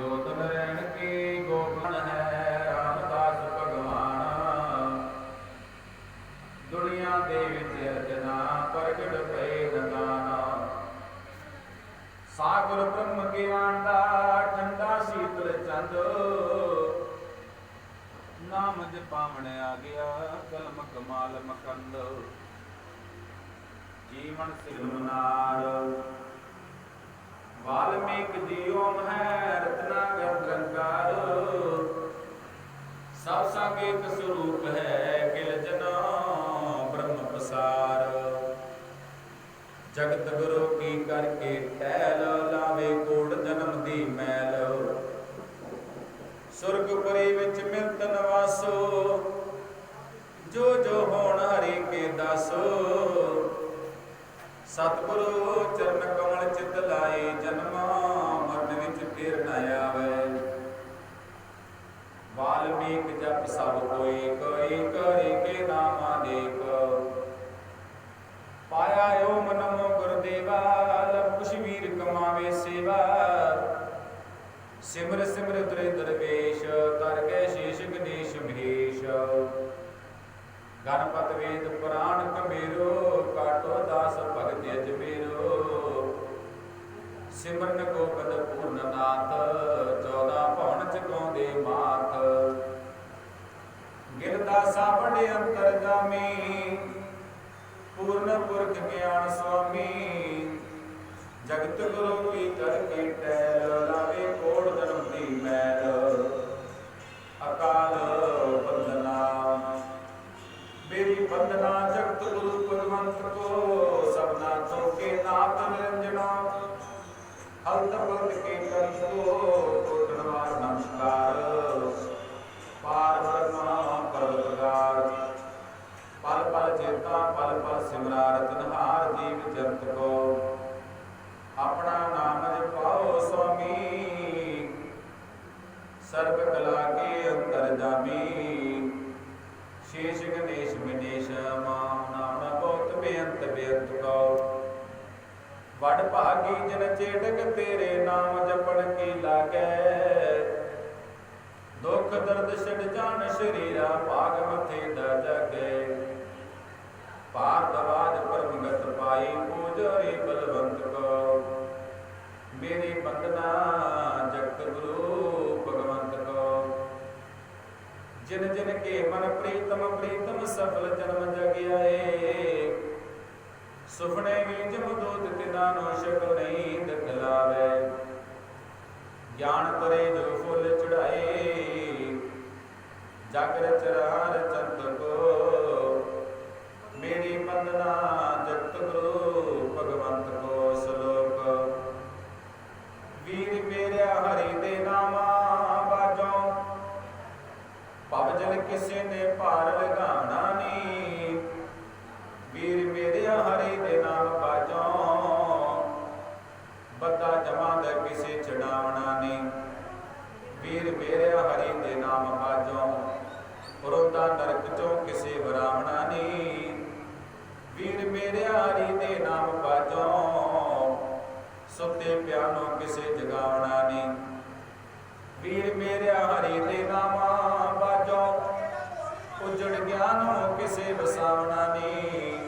ਜੋਤਨ ਰਹਿਣ ਕੀ ਗੋਪਨ ਹੈ, ਰਾਮਦਾਸ ਭਗਵਾਨ। ਦੁਨੀਆ ਦੇ ਵਿੱਚ ਅਰਜਨਾ ਪ੍ਰਗਟ ਪਏ ਨਦਾਨਾ। ਸਾਗਰ ਬ੍ਰਹਮ ਗਿਆਨ ਦਾ ਠੰਡਾ ਸ਼ੀਤਲ ਚੰਦ। ਨਾਮ ਜਪਾਵਣ ਆ ਗਿਆ ਕਲਮ ਕਮਾਲ ਮਕੰਦ ਜੀਵਨ ਸਿਰਮਨਾਰ ਵਾਲਮੀਕ ਜੀ ਓਮ ਹੈ ਰਤਨਾ ਗੰਗਾਰ ਸਭ ਸੰਗ ਇੱਕ ਸਰੂਪ ਹੈ ਕਿਲ ਜਨਾ ਬ੍ਰਹਮ ਪਸਾਰ ਜਗਤ ਗੁਰੂ ਕੀ ਕਰਕੇ ਟਹਿਲ ਲਾਵੇ ਕੋੜ ਜਨਮ ਦੀ ਮੈਲ। ਸੁਰਗਪੁਰੀ ਵਿੱਚ ਮਿਲਤ ਨਵਾਸੋ, ਜੋ ਜੋ ਹੋਣ ਹਰੀ ਕੇ ਦਾਸੋ। ਸਤਿਗੁਰੂ ਚਰਨ ਕਮਲ ਚਿਤ ਲਾਏ, ਜਨਮਾ ਮਰਨ ਵਿੱਚ ਫੇਰ ਨਾ ਆਵੇ। ਵਾਲਮੀਕ ਜਪ ਸਭ ਕੋਈ ਕੋਈ ਕਰੇ ਕੇ ਨਾਮ ਅਨੇਕ। ਪਾਇਆ ਓਮ ਨਮੋ ਗੁਰਦੇਵਾ ਲਬ ਕੁਸ਼ਵੀਰ ਕਮਾਵੇ ਸੇਵਾ। ਸਿਮਰ ਸਿਮਰ ਤਰੇ ਦਰਵੇਸ਼, ਤਰ ਕੇ ਸ਼ੀਸ਼ ਗਣੇਸ਼ ਮਹੇਸ਼। ਗਣਪਤ ਵੇਦ ਪੁਰਾਣ ਕਮੇਰੋ sembrar ਪਲ ਪਲ ਚੇਤਾ ਪਲ ਪਲ ਸਿਮਰਾਰਤ ਜੀਵ ਜੰਤ ਕੋ। ਆਪਣਾ ਨਾਮ ਜਪਾਓ ਸੁਆਮੀ। ਸਰਬ ਕਲਾ ਕੇ ਅੰਤਰ ਜਾਮੀ। ਸ਼ੇਸ਼ ਗਣੇਸ਼ ਮਨੇਸ਼ ਮਾਮ ਨਾਮ ਬਹੁਤ ਬੇਅੰਤ ਬੇਅੰਤ ਕੋ। ਵਡ ਭਾਗੀ ਜਨ ਚੇਟਕ ਤੇਰੇ ਨਾਮ ਜਪਣ ਕੀ ਲਾਗੈ। ਦੁੱਖ ਦਰਦ ਛੜ ਜਾਣ ਸ਼ਰੀਰਾ ਭਾਗ ਮਥੇ ਦਾ ਜਾਗੇ। ਪਾਰ ਦਵਾਜ ਪਰਮਗਤ ਪਾਈ ਪੂਜਰੀ ਬਲਵੰਤ ਕੋ। ਮੇਰੀ ਬੰਦਨਾ ਜਗਤ ਗੁਰੂ ਭਗਵੰਤ ਕੋ। ਜਿਨ ਜਿਨ ਕੇ ਮਨ ਪ੍ਰੀਤਮ ਪ੍ਰੀਤਮ ਸਫਲ ਜਨਮ ਜਗਿਆਏ ਸੁਪਨੇ ਵਿੱਚ ਮਦੋਤ ਤਿਨਾ ਨੋ ਸ਼ਕਲ ਨਹੀਂ ਦਿਖਲਾਵੇ ਗਿਆਨ ਕਰੇ ਜੋ ਫੁੱਲ ਚੜਾਏ ਜਗ ਚਰਾਰ ਚੰਦ ਕੋ। ਮੇਰੀ ਬੰਦਨਾ ਜਗਤ ਗੁਰੂ ਭਗਵੰਤ ਕੋ ਕਿਸੇ ਵਸਾਵਣਾ ਨੀ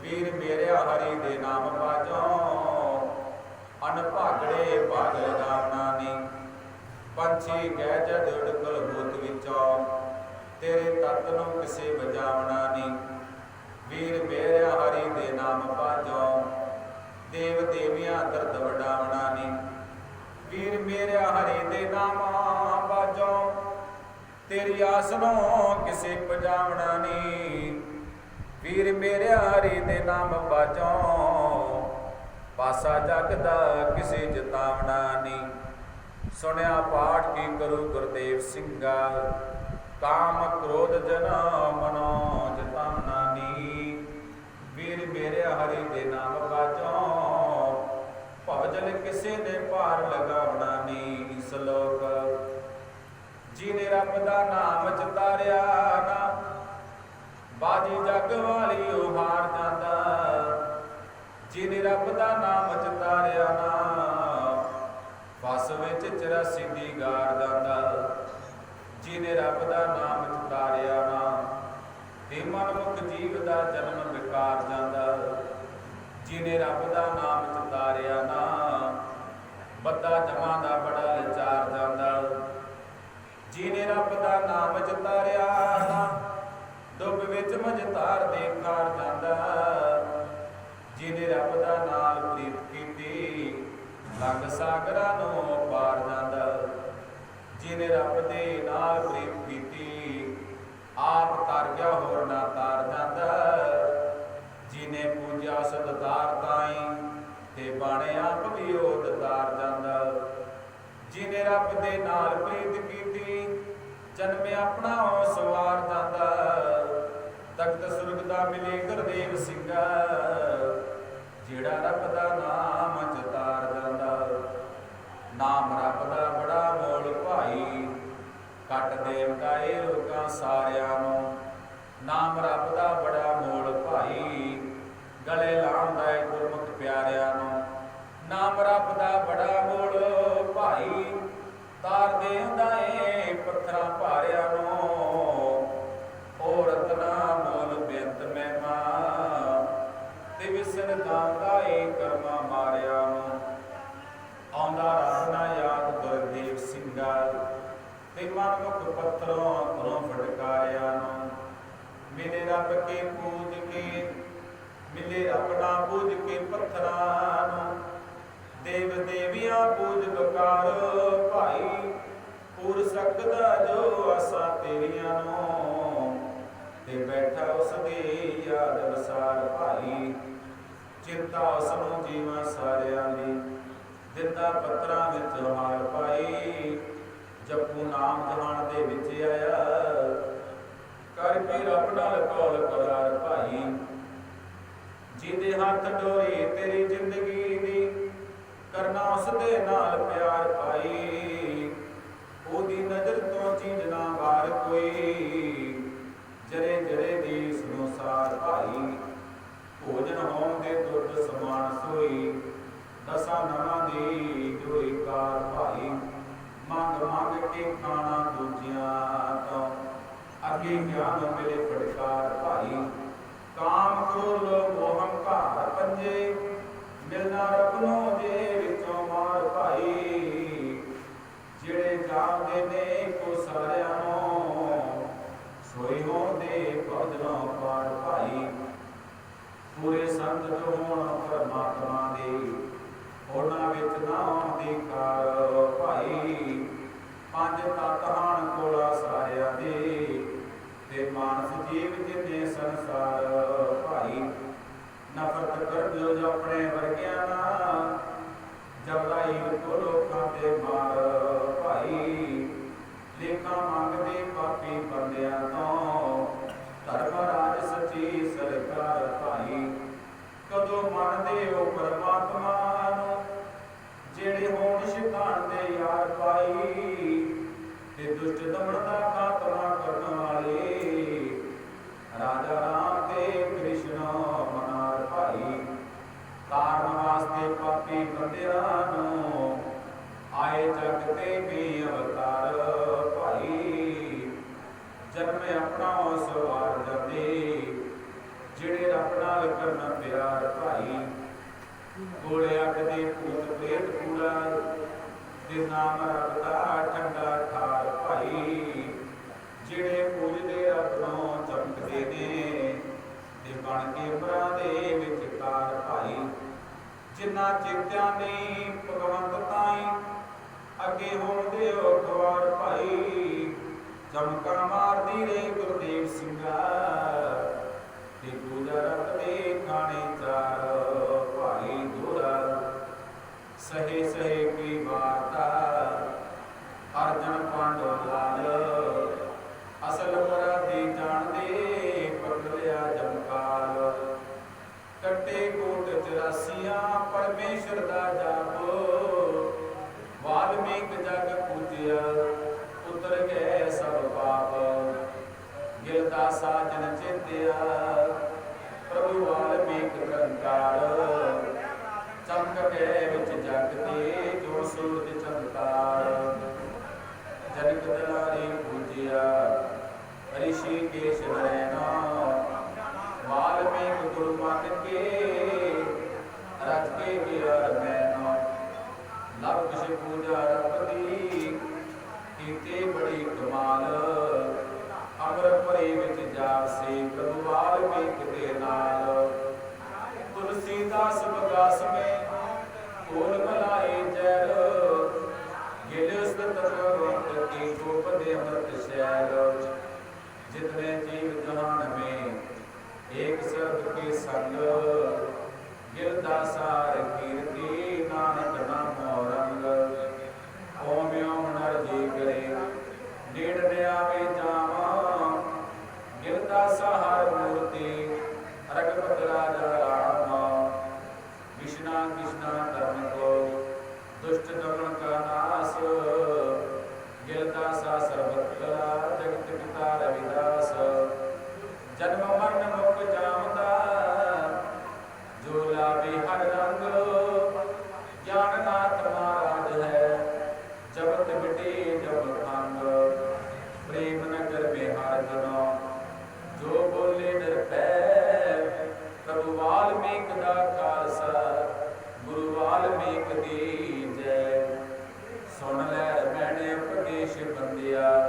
ਵੀਰ ਮੇਰਿਆ ਹਰੀ ਦੇ ਨਾਮ ਬਾਜੋ ਅਨਭਾਗੜੇ ਭਾਗ ਲਗਾਵਣਾ ਨੀ ਪੰਛੀ ਗਹਿ ਜਦ ਉੜਕਲ ਬੂਤ ਵਿੱਚੋਂ। ਤੇਰੇ ਤਤ ਨੂੰ ਕਿਸੇ ਵਜਾਵਣਾ ਨੀ ਵੀਰ ਮੇਰਿਆ ਹਰੀ ਦੇ ਨਾਮ ਬਾਜੋ ਦੇਵ ਦੇਵੀਆਂ ਦਰਦ ਵਡਾਵਣਾ ਨੀ ਵੀਰ ਮੇਰਿਆ ਹਰੀ ਦੇ ਨਾਮ ਬਾਜੋ ਤੇਰੀ ਆਸਨੋਂ ਕਿਸੇ ਪਜਾਵਣਾ ਨੀ ਵੀਰ ਮੇਰੇ ਹਰੀ ਦੇ ਨਾਮ ਬਾਜੋ ਪਾਸਾ ਜਗ ਦਾ ਕਿਸੇ ਜਤਾਵਣਾ ਨੀ ਸੁਣਿਆ ਪਾਠ ਕੀ ਕਰੂ ਗੁਰਦੇਵ ਸਿੰਘਾ, ਕਾਮ ਕ੍ਰੋਧ ਜਨਾ ਮਨੋ ਜਤਾਵਣਾ ਨੀ ਵੀਰ ਮੇਰੇ ਹਰੀ ਦੇ ਨਾਮ ਬਾਜੋ ਭਜਨ ਕਿਸੇ ਦੇ ਭਾਰ ਲਗਾਵਣਾ ਨੀ ਸ਼ਲੋਕ ਜਿਨੇ ਰੱਬ ਦਾ ਨਾਮ ਚਤਾਰਿਆ ਨਾ। ਬਾਜੀ ਜਗ ਵਾਲੀ ਉਹ ਹਾਰ ਜਾਂਦਾ। ਜਿਹਨੇ ਰੱਬ ਦਾ ਨਾਮ ਚਤਾਰਿਆ ਨਾ। ਵਸ ਵਿੱਚ 84 ਜਿਨੇ ਰੱਬ ਦਾ ਨਾਮ ਚਿਤਾਰਿਆ ਨਾ। ਤੇ ਮਨਮੁਖ ਜੀਵ ਦਾ ਜਨਮ ਵਿਕਾਰ ਜਾਂਦਾ। ਜਿਨੇ ਰੱਬ ਦਾ ਨਾਮ ਚਿਤਾਰਿਆ ਨਾ। ਬੱਦਾ ਜਮਾਂ ਦਾ ਬੜਾ ਵਿਚਾਰ ਜਾਂਦਾ। ਜਿਨੇ ਰੱਬ ਦਾ ਨਾਮ ਚਿਤਾਰਿਆ ਨਾ ਡੁੱਬ ਵਿੱਚ ਮਜਤਾਰ ਦੇ ਕਾਰ ਜਿਨੇ ਰੱਬ ਦੇ ਨਾਲ ਪ੍ਰੀਤ ਕੀਤੀ, ਜਨਮ ਆਪਣਾ ਉਹ ਸਵਾਰ ਜਾਂਦਾ। ਤਖਤ ਸੁਰਗ ਦਾ ਮਿਲੇ ਗੁਰਦੇਵ ਸਿੰਘਾ, ਜਿਹੜਾ ਰੱਬ ਦਾ ਨਾਮ ਚਤਾਰ ਜਾਂਦਾ। ਨਾਮ ਰੱਬ ਦਾ ਬੜਾ ਮੋਲ ਭਾਈ ਕੱਟ ਦੇਵਤਾ ਇਹ ਲੋਕਾਂ ਸਾਰਿਆਂ ਨੂੰ। ਨਾਮ ਰੱਬ ਦਾ ਬੜਾ ਮੋਲ ਭਾਈ, ਗਲੇ ਲਾਉਂਦਾ ਤਾਰ ਏ ਪੱਥਰਾਂ ਭਾਰਿਆਂ ਨੂੰ। ਉਹ ਰਤਨਾ ਮੋਲ ਬੇਅੰਤ ਮਹਿਮਾ, ਤੇ ਵਿਸਰ ਦਾਂਦਾ ਏ ਕਰਮਾ ਮਾਰਿਆ ਨੂੰ। ਆਉਂਦਾ ਰੱਬ ਯਾਦ ਗੁਰਦੇਵ ਸਿੰਘਾ, ਤੇ ਮਨ ਮੁਖ ਪੱਥਰੋਂ ਅੰਦਰੋਂ ਫਟਕਾਰਿਆ ਨੂੰ। ਮਿਲੇ ਰੱਬ ਕੇ ਪੂਜ ਕੇ, ਮਿਲੇ ਆਪਣਾ ਪੂਜ ਕੇ ਪੱਥਰਾਂ ਨੂੰ। ਦੇਵ ਦੇਵੀਆਂ ਪੂਜ ਬਕਾਰ ਭਾਈ ਪੂਰ ਸਕਦਾ ਜੋ ਆਸਾਂ ਤੇਰੀਆਂ ਨੂੰ। ਤੇ ਬੈਠਾ ਉਸ ਦੀ ਯਾਦ ਵਸਾਰ ਭਾਈ। ਚਿੰਤਾ ਉਸ ਨੂੰ ਜੀਵਾਂ ਸਾਰਿਆਂ ਦੀ ਦਿੰਦਾ ਪੱਤਰਾਂ ਵਿੱਚ ਹਾਰ ਪਾਈ। ਜਪੂ ਨਾਮ ਜਹਾਨ ਦੇ ਵਿੱਚ ਆਇਆ। ਕਰਕੇ ਰੱਬ ਨਾਲ ਕੌਲ ਕਰਾਰ ਭਾਈ। ਜਿਹਦੇ ਹੱਥ ਡੋਰੀ ਤੇਰੀ ਜ਼ਿੰਦਗੀ ਦੀ ਭੋਜਨ ਦੇ ਦੁੱਧ ਸਮਾਨ ਸੋਈ, ਦਸਾਂ ਨਵਾਂ ਦੀ ਜੋਈ ਕਾਰ ਭਾਈ। ਮੰਗ ਮੰਗ ਕੇ ਖਾਣਾ ਦੂਜਿਆਂ ਤੋਂ। ਅੱਗੇ ਗਿਆਨ ਮਿਲੇ ਫਟਕਾਰ ਭਾਈ। ਕਾਮ ਕ੍ਰੋਧ ਮੋਹ ਹੰਕਾਰ ਪੰਜੇ, ਮਿਲਣਾ ਰੱਬ ਨੂੰ ਵਿੱਚੋਂ ਮਾਰ ਭਾਈ। ਜਿਹੜੇ ਜਾਣਦੇ ਨੇ ਕੋ ਸਾਰਿਆਂ ਨੂੰ ਸੋਈ ਹੋਂਦੇ ਭਜਨੋਂ ਪਾਰ ਭਾਈ। ਪੂਰੇ ਸੰਤ ਹੋਣ ਪਰਮਾਤਮਾ ਦੇ। ਉਹਨਾਂ ਵਿੱਚ ਨਾ ਆਉਂਦੀ ਕਾਰ ਭਾਈ। ਪੰਜ ਤਤ ਹਨ ਕੋਲਾ ਸਾਰਿਆਂ ਦੇ। ਤੇ ਮਾਨਸ ਜੀਵ ਜਿਨੇ ਸੰਸਾਰ ਭਾਈ। ਨਫ਼ਰਤ ਕਰ ਜੋ ਆਪਣੇ ਵਰਗਿਆਂ ਨਾਲ ਹੋ ਜਿਹੜੇ ਹੋਣ ਸ਼ੈਤਾਨ ਦੇ ਯਾਰ ਪਾਈ, ਤੇ ਦੁਸ਼ਟ ਦਮਨ ਦਾ ਖਾਤਮਾ ਕਰਨ ਵਾਲੇ। ਰਾਜਾ ਰਾਮ ਤੇ ਕ੍ਰਿਸ਼ਨ ਮਨਾਰ ਭਾਈ, ਕਾਰਨ ਵਾਸਤੇ ਪਾਪੀ ਬੰਦਿਆਂ ਨੂੰ ਆਏ ਜਗ ਤੇ ਵੀ ਅਵਤਾਰ ਭਾਈ। ਜਨਮ ਆਪਣਾ ਉਸ ਵਾਰ ਜਾਂਦੇ ਜਿਹੜੇ ਰੱਬ ਨਾਲ ਕਰਨ ਪਿਆਰ ਭਾਈ। ਗੋਲੇ ਅੱਗ ਦੇ ਭੂਤ ਪ੍ਰੇਤ ਤੇ ਨਾਮ ਰੱਬ ਠੰਡਾ ਠਾਰ ਭਾਈ। ਜਿਹੜੇ ਪੂਜਦੇ ਰੱਬ ਚਮਕਦੇ ਨੇ, ਤੇ ਬਣ ਕੇ ਉਮਰਾਂ ਦੇ ਵਿੱਚ ਭਾਈ। ਜਿਨ੍ਹਾਂ ਚਿੱਤਿਆਂ ਨੇ ਭਗਵੰਤ ਤਾਈ, ਅੱਗੇ ਹੋਣ ਦੇ ਖਵਾਰ ਭਾਈ। ਚਮਕਾ ਮਾਰਦੀ ਰੇ ਗੁਰਦੇਵ ਸਿੰਘਾ, ਤੇ ਪੂਜਾ ਦੇ ਖਾਣੇ ਚਾਰ। ਸਹੇ ਸਹੇ ਕੀ ਵਾਰਤਾ ਅਰਜਨ ਪਾਂਡੋ ਲਾਲ। ਅਸਲ ਪਰਾਧੀ ਜਾਣਦੇ ਪਕੜ ਲਿਆ ਕੱਟੇ ਕੋਟ 84 ਪਰਮੇਸ਼ਰ ਦਾ ਜਾਪ। ਵਾਲਮੀਕ ਜਗ ਪੂਜਿਆ ਉਤਰ ਗਏ ਸਭ ਪਾਪ। ਗਿਲ ਦਾ ਸਾਜਨ ਚੇਤਿਆ, ਪ੍ਰਭੂ ਵਾਲਮੀਕ ਨਿਰੰਕਾਰ। ਚਮਕ ਗਏ ਵਿੱਚ ਜਗ ਤੇ ਜੋ ਸੂਰਜ ਚਮਕਾਰ। ਜਨਕ ਦਲਾਰੀ ਪੂਜ ਰਿਸ਼ੀ ਕੇਸ਼ ਨਰੈਣਾ ਵਾਲਮੀਕ ਗੁਰਮਤਿ ਕੇ ਰਚ ਕੇ ਗਿਆਰ ਮੈਨਾ ਲਬ ਕੁਸ਼ ਪੂਜਾ ਰਪਦੀ ਕੀਤੇ ਬੜੀ ਕਮਾਲ। ਅਮਰ ਭਰੇ ਵਿੱਚ ਜਾਸੇ ਪ੍ਰਭੂ ਵਾਲਮੀਕ ਦੇ ਨਾਲ। ਤੁਲਸੀਦਾਸ ਬਗਾਸ ਕੋਲ ਮਲਾਏ ਜੈਲ ਗਿਲ ਸਤ ਰੋਟ ਕੀ ਗੋਪ ਦੇ ਅਮਰਤ ਸ਼ੈਲ ਜਿਤਨੇ ਜੀਵ ਜਹਾਨ ਮੇ, ਏਕ ਸਰਬ ਕੇ ਸੰਗ। ਗਿਲ ਦਾਸਾਰ ਕੀਰਤੀ ਨਾਨਕ ਨਾਮੋ ਰੰਗ। ਓਮ ਓਮ ਨਰ ਜੀ ਕਰੇ, ਨੇੜ ਨੇ ਆਵੇ